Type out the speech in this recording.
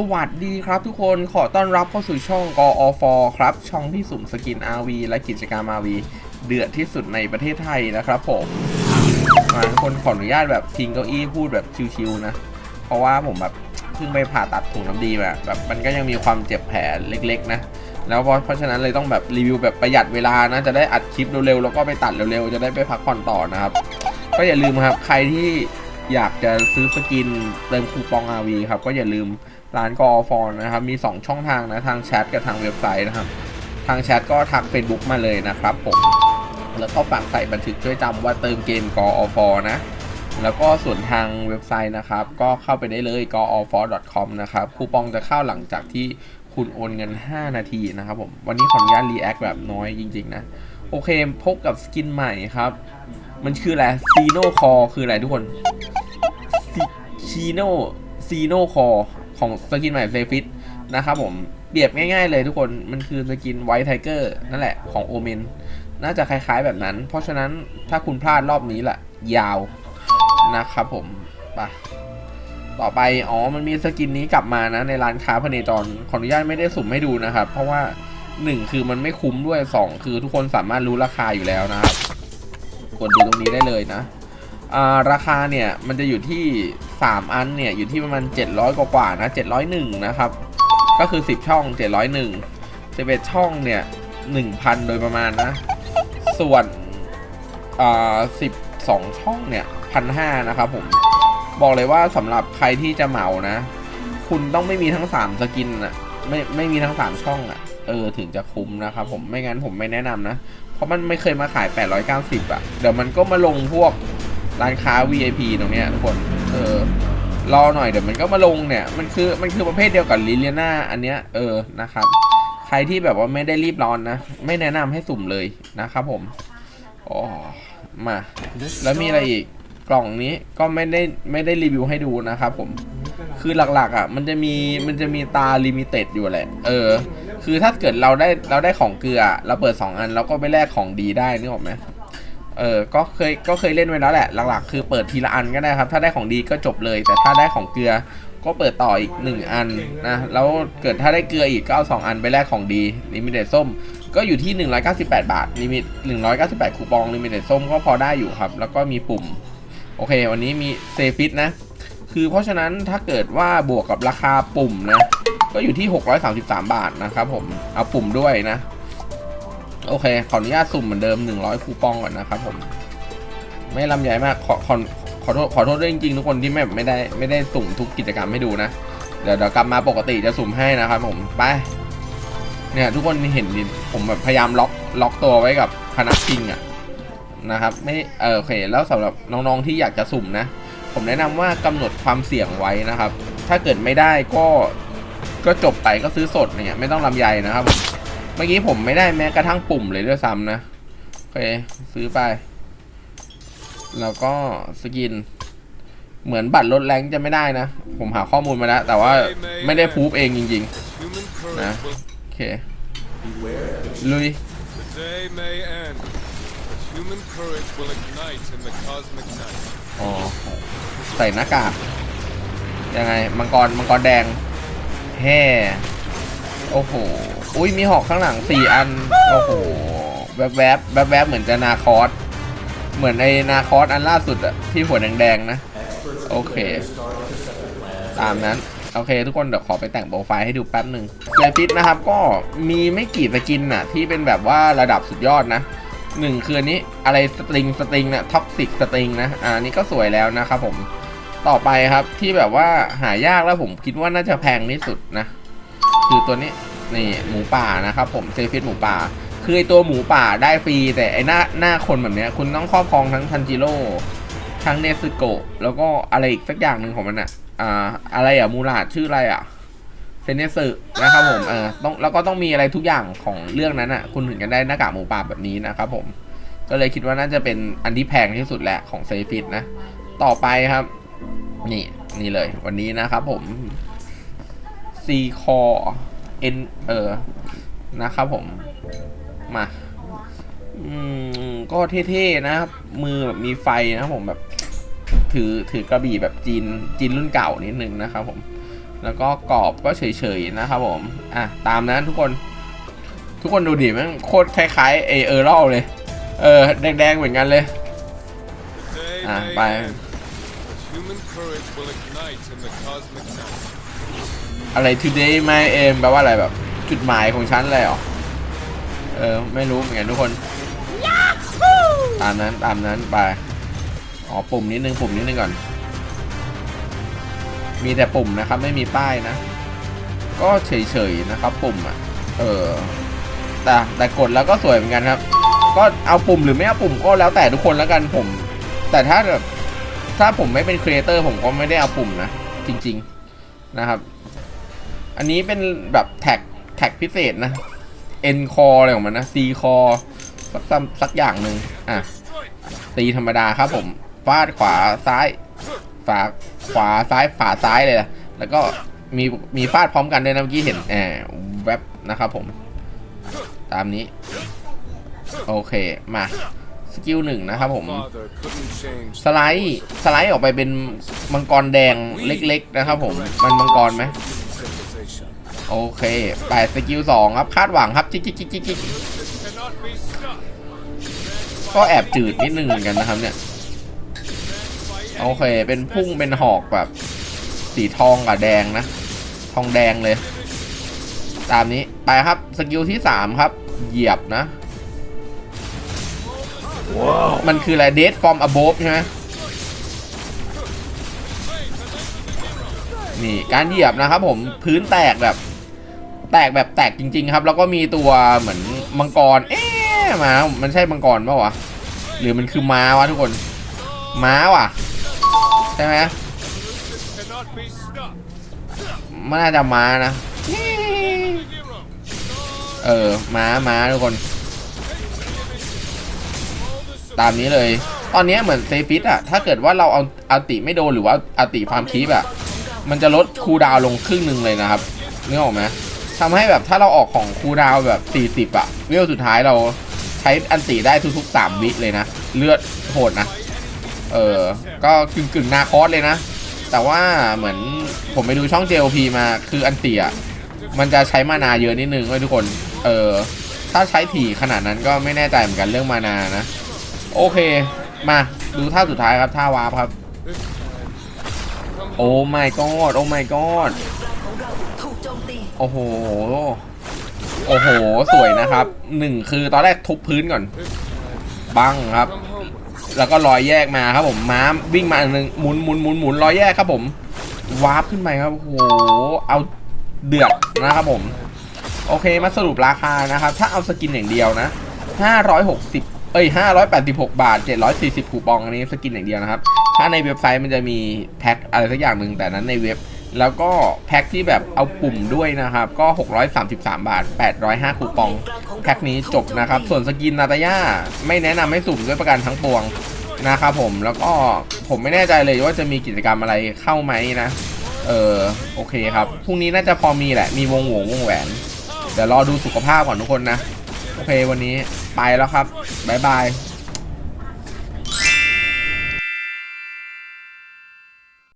สวัสดีครับทุกคนขอต้อนรับเข้าสู่ช่องกอฟครับ ช่องที่สุ่มสกิน RV และกิจกรรม RV เดือดที่สุดในประเทศไทยนะครับผมมาทุกคนขออนุญาตแบบทิ้งเก้าอี้พูดแบบชิวๆนะ เพราะว่าผมแบบเพิ่งไปผ่าตัดถุงน้ำดีมาแบบมันก็ยังมีความเจ็บแผลเล็กๆนะ แล้วเพราะเพราะฉะนั้นเลยต้องแบบรีวิวแบบประหยัดเวลานะจะได้อัดคลิปเร็วๆแล้วก็ไปตัดเร็วๆจะได้ไปพักผ่อนต่อนะครับ ก็อย่าลืมครับใครที่อยากจะซื้อสกินเติมคูปอง RV ครับก็อย่าลืม ร้านกอฟอนนะครับ มี 2 ช่องทางนะทางแชทกับทางเว็บไซต์นะครับ ทางแชทก็ทัก Facebook มาเลยนะครับผมแล้วก็ฝากใส่บันทึกช่วยจำว่าเติมเกมกอฟอนะแล้วก็ส่วนทางเว็บไซต์นะครับ ก็เข้าไปได้เลย g o f o r c o m นะครับคูปองจะเข้าหลังจากที่คุณโอนเงิน 5 นาทีนะครับผมวันนี้ขออนุญาตรีแอคแบบน้อยจริง ๆ นะ โอเคพบกับสกินใหม่ครับ มันคืออะไรซีโนคอคืออะไรทุกคนชีโนซีโนคอ ของสกินใหม่เซฟิตนะครับผมเปรียบง่ายๆเลยทุกคนมันคือสกินไวท์ไทเกอร์นั่นแหละของโอเมนน่าจะคล้ายๆแบบนั้น เพราะฉะนั้นถ้าคุณพลาดรอบนี้แหละยาวนะครับผมไปต่อไป อ๋อ มันมีสกินนี้กลับมานะ ในร้านค้าพเนจรขออนุญาตไม่ได้สุ่มให้ดูนะครับ เพราะว่า 1 คือมันไม่คุ้มด้วย 2 คือทุกคนสามารถรู้ราคาอยู่แล้วนะครับ กดดูตรงนี้ได้เลยนะ ราคาเนี่ยมันจะอยู่ที่ 3 อันเนี่ยอยู่ที่ประมาณ 700 กว่าๆนะ 701 นะครับ ก็คือ 10 ช่อง 701 11 ช่องเนี่ย 1,000 โดยประมาณนะ ส่วนอ่า12 ช่องเนี่ย1,500 นะครับผม บอกเลยว่าสำหรับใครที่จะเหมานะ คุณต้องไม่มีทั้ง 3 สกินอะไม่ไม่มีทั้ง 3 ช่องอะเออถึงจะคุ้มนะครับผมไม่งั้นผมไม่แนะนำนะ เพราะมันไม่เคยมาขาย 890อะเดี๋ยวมันก็มาลงพวก ร้านค้า VIP ตรงเนี้ยทุกคน เออ รอหน่อยเดี๋ยวมันก็มาลงเนี่ย มันคือ มันคือประเภทเดียวกับลิเลียนาอันเนี้ย เออ นะครับ ใครที่แบบว่าไม่ได้รีบร้อนนะ ไม่แนะนำให้สุ่มเลยนะครับผมอ๋อมา แล้วมีอะไรอีก กล่องนี้ก็ไม่ได้ไม่ได้รีวิวให้ดูนะครับผม คือหลักๆอะ มันจะมี มันจะมีตาลิมิเต็ดอยู่แหละ เออ คือถ้าเกิดเราได้ เราได้ของเกลือ เราเปิด 2 อันเราก็ไปแลกของดีได้นึกออกไหม เออก็เคยก็เคยเล่นไว้แล้วแหละหลักๆ คือเปิดทีละอันก็ได้ครับ ถ้าได้ของดีก็จบเลย แต่ถ้าได้ของเกลือก็เปิดต่ออีก 1 อันนะแล้วเกิดถ้าได้เกลืออีกก็เอา2อันไปแลกของดีลิมิเต็ดส้มก็อยู่ที่ 198 บาทลิมิต198 คูปองลิมิเต็ดส้มก็พอได้อยู่ครับ แล้วก็มีปุ่ม โอเค วันนี้มีเซฟิตนะ คือเพราะฉะนั้นถ้าเกิดว่าบวกกับราคาปุ่มนะ ก็อยู่ที่ 633 บาทนะครับผมเอาปุ่มด้วยนะ โอเค ขออนุญาตสุ่มเหมือนเดิม 100 คูปองก่อนนะครับผม ไม่ลำใหญ่มาก ขอขอขอโทษขอโทษด้วยจริงๆทุกคนที่ไม่ไม่ได้ไม่ได้สุ่มทุกกิจกรรมให้ดูนะ เดี๋ยวเดี๋ยวกลับมาปกติจะสุ่มให้นะครับผม ไป เนี่ยทุกคนเห็นดิผมแบบพยายามล็อกล็อกตัวไว้กับพนักพิงอะนะครับ ไม่เออโอเค แล้วสำหรับน้องๆที่อยากจะสุ่มนะ ผมแนะนำว่ากำหนดความเสี่ยงไว้นะครับ ถ้าเกิดไม่ได้ก็ก็จบไปก็ซื้อสดเนี่ยไม่ต้องลำไยนะครับผม เมื่อกี้ผมไม่ได้แม้กระทั่งปุ่มเลยด้วยซ้ำนะ โอเค ซื้อไป แล้วก็สกิน เหมือนบัตรลดแรงจะไม่ได้นะ ผมหาข้อมูลมาแล้ว แต่ว่าไม่ได้พูฟเองจริง Human courage Nah. will ๆโอเค ลุย อ๋อ ใส่หน้ากาก ยังไง มังกร มังกรแดง แฮ่ โอ้โห อุ้ยมีหอกข้างหลังสี่อัน โอ้โห แวบแวบแวบแวบเหมือนจะนาคอส เหมือนไอนาคอสอันล่าสุดอะที่หัวแดงๆนะ โอเค ตามนั้นโอเค ทุกคนเดี๋ยวขอไปแต่งโปรไฟล์ให้ดูแป๊บหนึ่งเซฟิตนะครับก็มีไม่กี่สกินน่ะที่เป็นแบบว่าระดับสุดยอดนะหนึ่งคืออันนี้อะไรสตริงสตริงนะท็อกซิกสตริงนะอ่านี่ก็สวยแล้วนะครับผมต่อไปครับที่แบบว่าหายากแล้วผมคิดว่าน่าจะแพงที่สุดนะ คือตัวนี้ นี่หมูป่านะครับผมเซฟิตหมูป่า คือไอตัวหมูป่าได้ฟรีแต่ไอหน้าหน้าคนแบบเนี้ยคุณต้องครอบครองทั้งทันจิโร่ทั้งเนซึโกะแล้วก็อะไรอีกสักอย่างหนึ่งของมันอะอ่าอะไรอะมูราดชื่ออะไรอะเซเนสึนะครับผมเออต้องแล้วก็ต้องมีอะไรทุกอย่างของเรื่องนั้นอะคุณถึงจะได้หน้ากากหมูป่าแบบนี้นะครับผมก็เลยคิดว่าน่าจะเป็นอันที่แพงที่สุดแหละของเซฟิตนะ ต่อไปครับ นี่นี่เลยวันนี้นะครับผมซีคอ เอ็นเออนะครับผมมาอืมก็เท่ๆนะครับ มือแบบมีไฟนะครับผมแบบถือถือกระบี่แบบจีนจีนรุ่นเก่านิดนึงนะครับผม แล้วก็กรอบก็เฉยๆนะครับผม อะ ตามนั้นทุกคน ทุกคนดูดิมันโคตรคล้ายๆเอเออร์ลเลย เออ แดงๆเหมือนกันเลย The day Ah, may bye. end, but human courage will ignite in the cosmic night. อะไร today my aim แปลว่าอะไรแบบ จุดหมายของฉันเลยเหรอ เออ ไม่รู้เหมือนกันทุกคน ตามนั้น ตามนั้นไป อ๋อ ปุ่มนิดนึง ปุ่มนิดนึงก่อน มีแต่ปุ่มนะครับ ไม่มีป้ายนะ ก็เฉยๆนะครับ ปุ่มอะ เออ แต่แต่กดแล้วก็สวยเหมือนกันครับ ก็เอาปุ่มหรือไม่เอาปุ่มก็แล้วแต่ทุกคนแล้วกันผม แต่ถ้าแบบถ้าผมไม่เป็นครีเอเตอร์ผมก็ไม่ได้เอาปุ่มนะ จริง ๆนะครับ อันนี้เป็นแบบแท็กแท็กพิเศษนะ N core อะไรของมันนะ C core สักสักอย่างหนึ่งอะตีธรรมดาครับผมฟาดขวาซ้ายฝาขวาซ้ายฝาซ้ายเลยนะแล้วก็มีมีฟาดพร้อมกันด้วยนะเมื่อกี้เห็นแอบแวบนะครับผม ตามนี้ โอเคมาสกิลหนึ่งนะครับผม สไลด์สไลด์ออกไปเป็นมังกรแดงเล็ก ๆ นะครับผม มันมังกรไหม โอเคแปดสกิลสองครับคาดหวังครับจิกจิกจิกจิกจิก Cannot be stopped. ก็แอบจืดนิดนึงเหมือนกันนะครับเนี่ย โอเค เป็นพุ่งเป็นหอกแบบ สีทองกับแดงนะ ทองแดงเลย ตามนี้ไปครับสกิลที่สามครับ เหยียบนะ มันคืออะไร dead from above ใช่ไหม นี่การเหยียบนะครับผมพื้นแตกแบบ แตกแบบแตกจริง ๆ ครับ แล้วก็มีตัวเหมือนมังกร เอ๊ะมา มันใช่มังกรปะวะหรือมันคือม้าวะทุกคน ม้าว่ะใช่ไหมมันน่าจะม้านะเออม้าม้าทุกคน ตามนี้เลย ตอนนี้เหมือนเซฟิตอะถ้าเกิดว่าเราเอาเอาติไม่โดนหรือว่าเอาติฟาร์มคีปอะ มันจะลดคูดาวลงครึ่งหนึ่งเลยนะครับนึกออกไหมทำให้แบบถ้าเราออกของคูดาวแบบ 40อะเวลสุดท้ายเราใช้อันติได้ทุกๆ 3 วิเลยนะ เลือดโหดนะ เออ ก็กึ่งกึ่งๆนาคอสเลยนะ แต่ว่าเหมือนผมไปดูช่อง JLP มาคืออันติอะมันจะใช้มานาเยอะนิดนึงเว้ยทุกคน เออ ถ้าใช้ถี่ขนาดนั้นก็ไม่แน่ใจเหมือนกันเรื่องมานานะ โอเค มาดูท่าสุดท้ายครับท่าวาร์ปครับ โอ้ my god โอ้ my god ของเราถูกโจมตีโอ้โห โอ้โห สวยนะครับหนึ่งคือตอนแรกทุบพื้นก่อน บังครับ Come home with แล้วก็ลอยแยกมาครับผมม้าวิ่งมาอันหนึ่งหมุนหมุนหมุนหมุนลอยแยกครับผมวาร์ปขึ้นไปครับโอ้โหเอาเดือดนะครับผม โอเคมาสรุปราคานะครับ ถ้าเอาสกินอย่างเดียวนะ560 เอ้ย586 บาท 740 คูปองอันนี้สกินอย่างเดียวนะครับ ถ้าในเว็บไซต์มันจะมีแพ็คอะไรสักอย่างหนึ่งแต่นั้นในเว็บ แล้วก็แพ็คที่แบบเอาปุ่มด้วยนะครับ ก็ 633 บาท 805 คูปอง แพ็คนี้จบนะครับ ส่วนสกินนาตาย่าไม่แนะนำให้สุ่มด้วยประกันทั้งปวงนะครับผมแล้วก็ผมไม่แน่ใจเลยว่าจะมีกิจกรรมอะไรเข้าไหมนะ เออโอเคครับพรุ่งนี้น่าจะพอมีแหละมีวงหวงวงแหวนเดี๋ยวรอดูสุขภาพก่อนทุกคนนะ โอเควันนี้ไปแล้วครับ บ๊ายบาย